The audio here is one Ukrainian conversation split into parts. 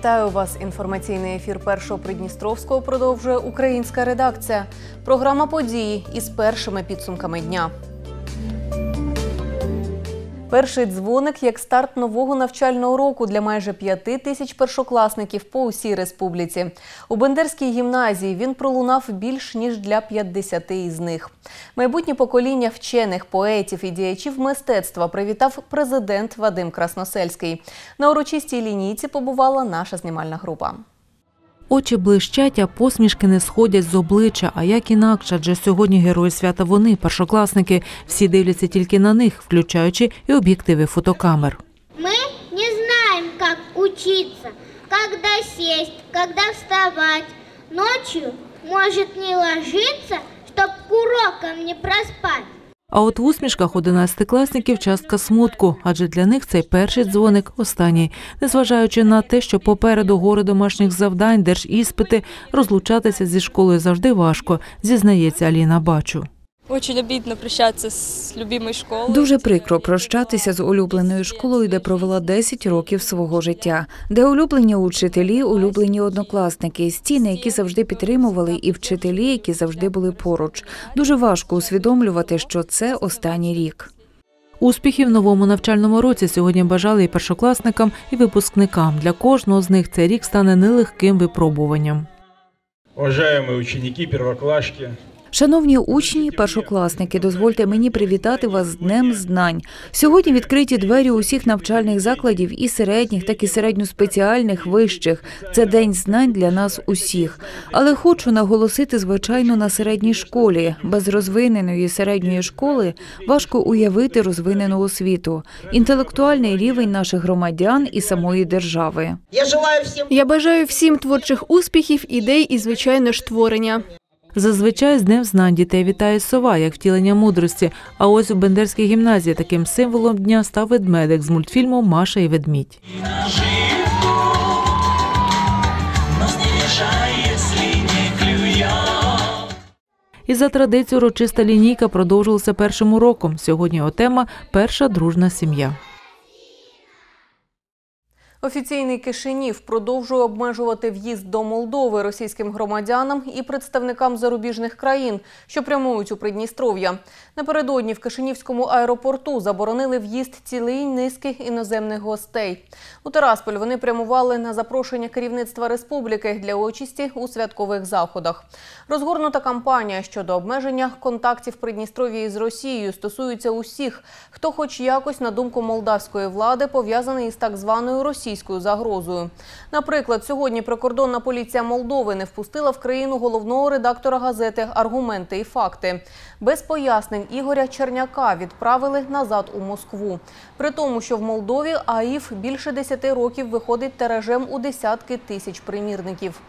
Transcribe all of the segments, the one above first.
Вітаю вас. Інформаційний ефір першого Придністровського продовжує українська редакція. Програма події із першими підсумками дня. Перший дзвоник як старт нового навчального року для майже п'яти тисяч першокласників по усій республіці. У Бендерській гімназії він пролунав більш ніж для 50 із них. Майбутнє покоління вчених, поетів і діячів мистецтва привітав президент Вадим Красносельський. На урочистій лінійці побувала наша знімальна група. Очі блищать, а посмішки не сходять з обличчя. А як інакше, адже сьогодні герої свята вони, першокласники. Всі дивляться тільки на них, включаючи і об'єктиви фотокамер. Мы не знаем, как учиться, когда сесть, когда вставать. Ночью может не ложиться, чтоб к урокам не проспать. А от в усмішках одинадцятикласників частка смутку, адже для них цей перший дзвоник останній. Незважаючи на те, що попереду гори домашніх завдань, держіспити, розлучатися зі школою завжди важко, зізнається Аліна Бачу. Очень обидно прощаться с любимой школой. Дуже прикро прощатися з улюбленою школою, де провела 10 років свого життя, де улюблені учителі, улюблені однокласники, стіни, які завжди підтримували, і вчителі, які завжди були поруч. Дуже важко усвідомлювати, що це останній рік. Успіхів новому навчальному році сьогодні бажали і першокласникам, і випускникам. Для кожного з них цей рік стане нелегким випробуванням. Уважаемые ученики, первоклашки, Шановні учні, першокласники, дозвольте мені привітати вас з Днем знань. Сьогодні відкриті двері усіх навчальних закладів, і середніх, так і середньоспеціальних, вищих. Це день знань для нас усіх. Але хочу наголосити, звичайно, на середній школі. Без розвиненої середньої школи важко уявити розвинену освіту, інтелектуальний рівень наших громадян і самої держави. Я желаю всем Я бажаю всім творчих успіхів, ідей і, звичайно ж, творення. Зазвичай з Днем знань дітей вітає сова, як втілення мудрості. А ось у Бендерській гімназії таким символом дня став ведмедик з мультфільму Маша і ведмідь. І за традицією урочиста лінійка продовжилася першим уроком. Сьогодні його тема перша дружна сім'я. Офіційний Кишинів продовжує обмежувати в'їзд до Молдови російським громадянам і представникам зарубіжних країн, що прямують у Придністров'я. Напередодні в Кишинівському аеропорту заборонили в'їзд цілий низки іноземних гостей. У Тарасполь вони прямували на запрошення керівництва республіки для участі у святкових заходах. Розгорнута кампанія щодо обмеження контактів Придністров'я із Росією стосується усіх, хто, хоч якось, на думку молдавської влади, пов'язаний із так званою російською загрозою. Наприклад, сьогодні прикордонна поліція Молдови не впустила в країну головного редактора газети Аргументи і факти. Без пояснень Ігоря Черняка відправили назад у Москву. При тому, що в Молдові АІФ більше 10 років виходить тиражем у десятки тисяч примірників.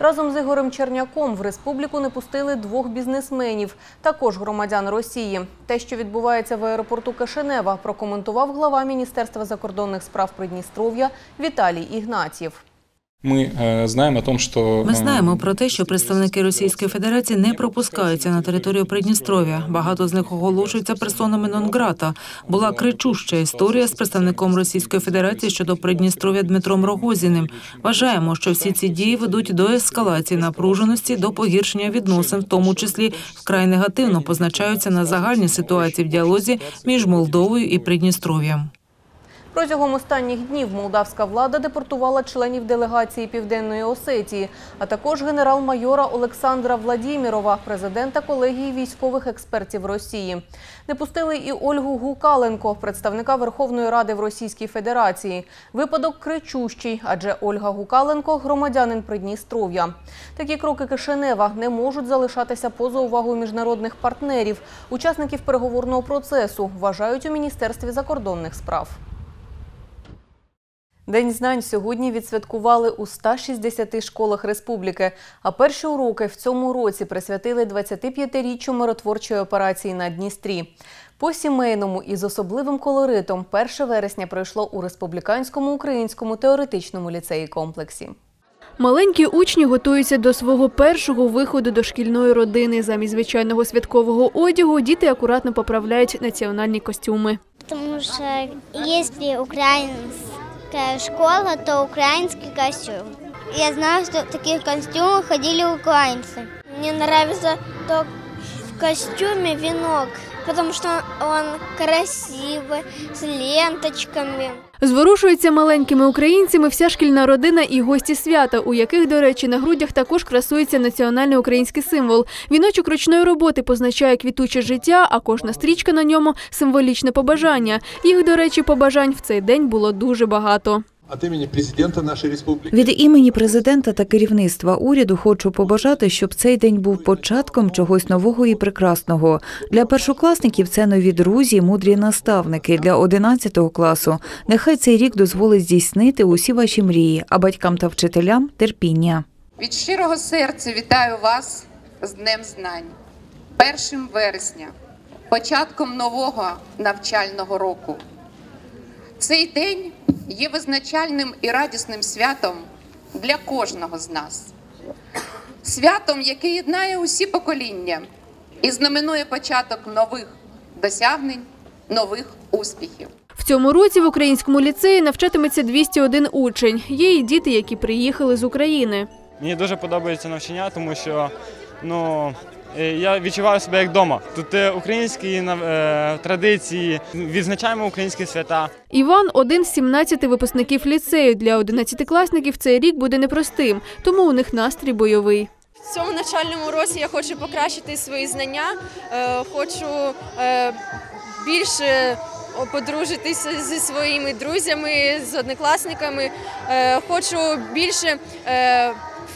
Разом з Ігорем Черняком в республіку не пустили двох бізнесменів, також громадян Росії. Те, що відбувається в аеропорту Кишинева, прокоментував глава Міністерства закордонних справ Придністров'я Віталій Ігнатьєв. Ми е, знаємо о том, що Ми е, знаємо про те, що представники Російської Федерації не пропускаються на територію Придністров'я. Багато з них оголошуються персонами нон-грата. Була кричуща історія з представником Російської Федерації щодо Придністров'я Дмитром Рогозіним. Вважаємо, що всі ці дії ведуть до ескалації напруженості, до погіршення відносин, в тому числі вкрай негативно позначаються на загальній ситуації в діалозі між Молдовою і Придністров'ям. Протягом останніх днів молдавська влада депортувала членів делегації Південної Осетії, а також генерал-майора Олександра Владімірова, президента колегії військових експертів Росії. Не пустили і Ольгу Гукаленко, представника Верховної Ради в Російській Федерації. Випадок кричущий, адже Ольга Гукаленко – громадянин Придністров'я. Такі кроки Кишинева не можуть залишатися поза увагою міжнародних партнерів, учасників переговорного процесу, вважають у Міністерстві закордонних справ. День знань сьогодні відсвяткували у 160 школах республіки. А перші уроки в цьому році присвятили 25-річчю миротворчої операції на Дністрі. По сімейному і з особливим колоритом 1 вересня пройшло у республіканському українському теоретичному ліцеї комплексі. Маленькі учні готуються до свого першого виходу до шкільної родини. Замість звичайного святкового одягу діти акуратно поправляють національні костюми. Что если украинец украинская школа, то украинский костюм. Я знаю, что в таких костюмах ходили украинцы. Мне нравится то в костюме венок, потому что он красивый, с ленточками. Зворушується маленькими українцями вся шкільна родина і гості свята, у яких, до речі, на грудях також красується національний український символ. Віночок ручної роботи позначає квітуче життя, а кожна стрічка на ньому символічне побажання. Їх, до речі, побажань в цей день було дуже багато. От имени президента нашей республики Від імені президента та керівництва уряду хочу побажати, щоб цей день був початком чогось нового і прекрасного. Для першокласників це нові друзі, мудрі наставники. Для 11 класу нехай цей рік дозволить здійснити усі ваші мрії, а батькам та вчителям терпіння. Від щирого серця вітаю вас з Днем Знань, 1 вересня, початком нового навчального року. Цей день є визначальним і радісним святом для кожного з нас. Святом, яке єднає усі покоління і знаменує початок нових досягнень, нових успіхів. В цьому році в українському ліцеї навчатиметься 201 учень. Є і діти, які приїхали з України. Мені дуже подобається навчання, тому що ну, я відчуваю себе як вдома. Тут е, українські е, традиції, відзначаємо українські свята. Іван один з 17 випускників ліцею. Для 11-класників цей рік буде непростим, тому у них настрій бойовий. В цьому навчальному році я хочу покращити свої знання, е, хочу е, більше подружитися зі своїми друзями, з однокласниками. Е, Хочу більше е,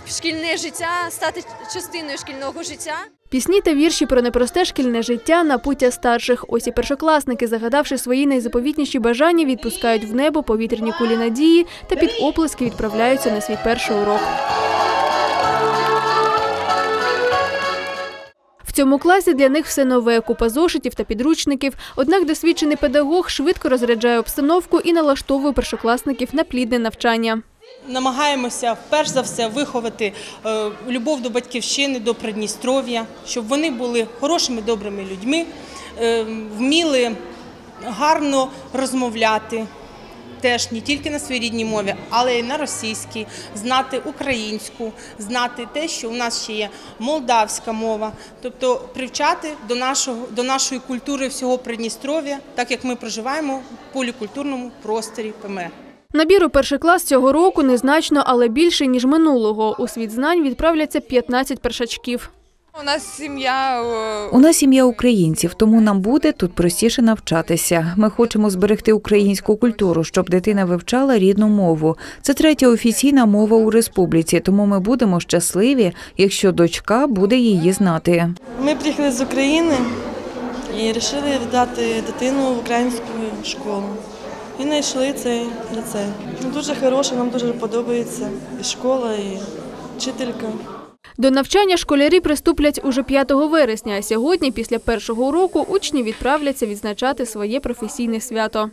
в шкільне життя стати частиною шкільного життя. Пісні та вірші про непросте шкільне життя на пуття старших. Ось і першокласники, загадавши свої найзаповітніші бажання, відпускають в небо повітряні кулі надії та під оплески відправляються на свій перший урок. В цьому класі для них все нове, купа зошитів та підручників. Однак досвідчений педагог швидко розряджає обстановку і налаштовує першокласників на плідне навчання. Намагаємося перш за все виховати е, любов до батьківщини, до Придністров'я, щоб вони були хорошими, добрими людьми, е, вміли гарно розмовляти. Теж не тільки на своїй рідній мові, але й на російській, знати українську, знати те, що у нас ще є молдавська мова, тобто привчати до нашого до нашої культури всього Придністров'я, так як ми проживаємо в полікультурному просторі ПМР. Набір у перший клас цього року незначно, але більше, ніж минулого. У світ знань відправляться 15 першачків. У нас сім'я У нас сім'я українців, тому нам буде тут простіше навчатися. Ми хочемо зберегти українську культуру, щоб дитина вивчала рідну мову. Це третя офіційна мова у республіці, тому ми будемо щасливі, якщо дочка буде її знати. Ми приїхали з України і вирішили віддати дитину в українську школу. І знайшли цей ліцей. Ну, Дуже хороше, нам дуже подобається і школа, і вчителька. До навчання школярі приступлять уже 5 вересня, а сьогодні, після першого уроку, учні відправляться відзначати своє професійне свято.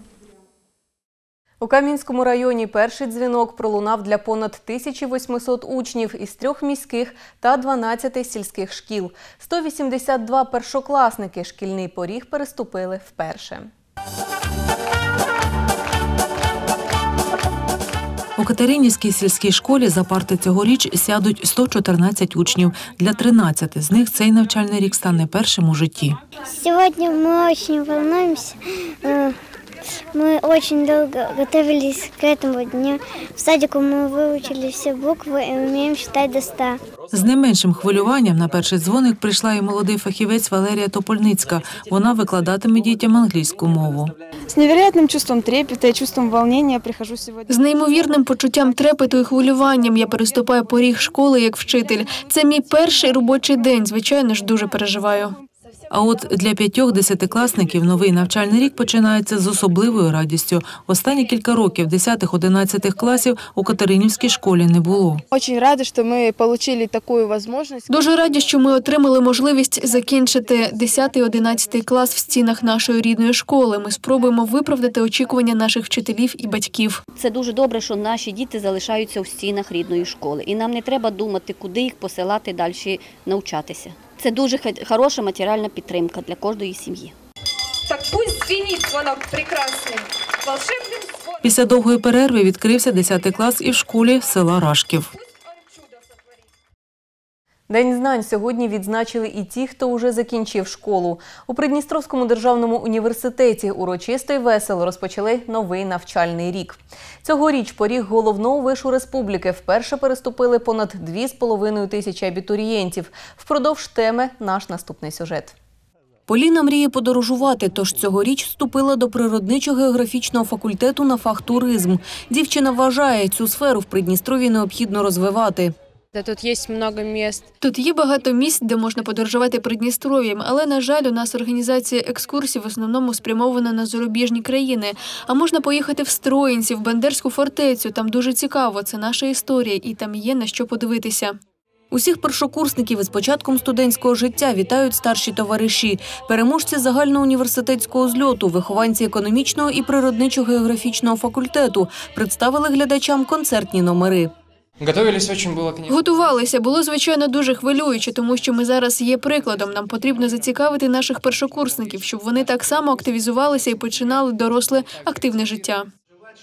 У Кам'янському районі перший дзвінок пролунав для понад 1800 учнів із трьох міських та 12 сільських шкіл. 182 першокласники шкільний поріг переступили вперше. У Катеринівській сільській школі за парти цьогоріч сядуть 114 учнів. Для 13 з них цей навчальний рік стане першим у житті. Сьогодні ми дуже волнуемся. Э, Мы очень долго готовились к этому дню. В садику мы выучили все буквы и умеем считать до ста. З не меншим хвилюванням на перший дзвоник прийшла і молодий фахівець Валерія Топольницька. Вона викладатиме дітям англійську мову. З невероятним чувством трепета і чувством волнения прихожу сьогодні. З неймовірним почуттям трепету і хвилюванням я переступаю поріг школи як вчитель. Це мій перший робочий день. Звичайно ж, дуже переживаю. А от для п'ятьох десятикласників новий навчальний рік починається з особливою радістю. Останні кілька років 10-11 класів у Катеринівській школі не було. Очень рада, що ми отримали таку можливість. Дуже раді, що ми отримали можливість закінчити 10-11 клас в стінах нашої рідної школи. Ми спробуємо виправдати очікування наших вчителів і батьків. Це дуже добре, що наші діти залишаються у стінах рідної школи, і нам не треба думати, куди їх посилати далі навчатися. Це дуже хороша матеріальна підтримка для кожної сім'ї. Так пусть звініть звонок прекрасный, волшебним. Після довгої перерви відкрився 10 клас і в школі села Рашків. День знань сьогодні відзначили і ті, хто уже закінчив школу. У Придністровському державному університеті урочисто й весело розпочали новий навчальний рік. Цьогоріч поріг головного вишу республіки вперше переступили понад 2,5 тисячі абітурієнтів. Впродовж теми наш наступний сюжет. Поліна мріє подорожувати, тож цьогоріч вступила до природничо-географічного факультету на фах туризм. Дівчина вважає, цю сферу в Придністрові необхідно розвивати. Тут є багато місць. Тут є багато місць, де можна подорожувати Придністров'ям, але на жаль, у нас організація екскурсій в основному спрямована на зарубіжні країни. А можна поїхати в Строїнці, в Бендерську фортецю. Там дуже цікаво. Це наша історія, і там є на що подивитися. Усіх першокурсників із початком студентського життя вітають старші товариші, переможці загальноуніверситетського зльоту, вихованці економічного і природничо-географічного факультету представили глядачам концертні номери. Готовились очень было, конечно. Готувалися було звичайно дуже хвилююче, тому що ми зараз є прикладом. Нам потрібно зацікавити наших першокурсників, щоб вони так само активізувалися і починали доросле активне життя.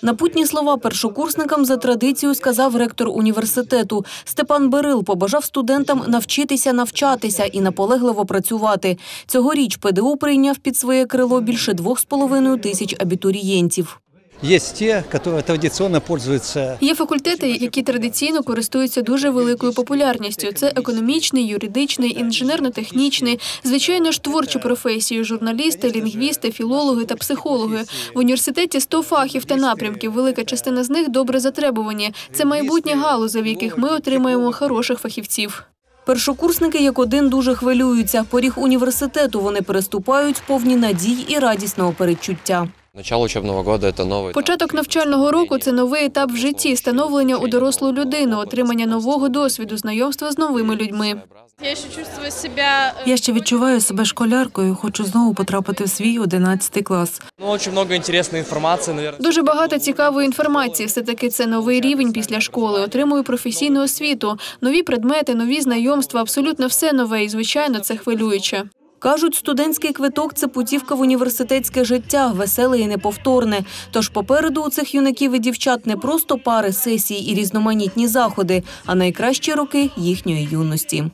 Напутні слова першокурсникам за традицією сказав ректор університету. Степан Берил побажав студентам навчитися навчатися і наполегливо працювати. Цьогоріч ПДУ прийняв під своє крило більше двох з половиною тисяч абітурієнтів. Есть те, которые традиционно пользуются Є факультети, які традиційно користуються дуже великою популярністю. Це економічний, юридичний, інженерно-технічний, звичайно ж творчі професії: журналісти, лінгвісти, філологи та психологи. В університеті 100 фахів та напрямків. Велика частина з них добре затребувані. Це майбутні галузі, в яких ми отримаємо хороших фахівців. Першокурсники як один дуже хвилюються. Поріг університету вони переступають повні надій і радісного передчуття. Начало учебного года это новый. Початок навчального року це новий етап в житті, становлення у дорослу людину, отримання нового досвіду, знайомства з новими людьми. Я ще чувствую себе Я ще відчуваю себе школяркою. Хочу знову потрапити в свій 11 клас. Ну, очень много интересной информации, наверное. Дуже багато цікавої інформації. Все таки це новий рівень після школи. Отримую професійну освіту, нові предмети, нові знайомства. Абсолютно все нове, і звичайно, це хвилююче. Кажуть, студентський квиток це путівка в університетське життя, веселе і неповторне. Тож попереду у цих юнаків і дівчат не просто пари, сесії і різноманітні заходи, а найкращі роки їхньої юності.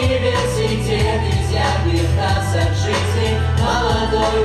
Університет, Молодой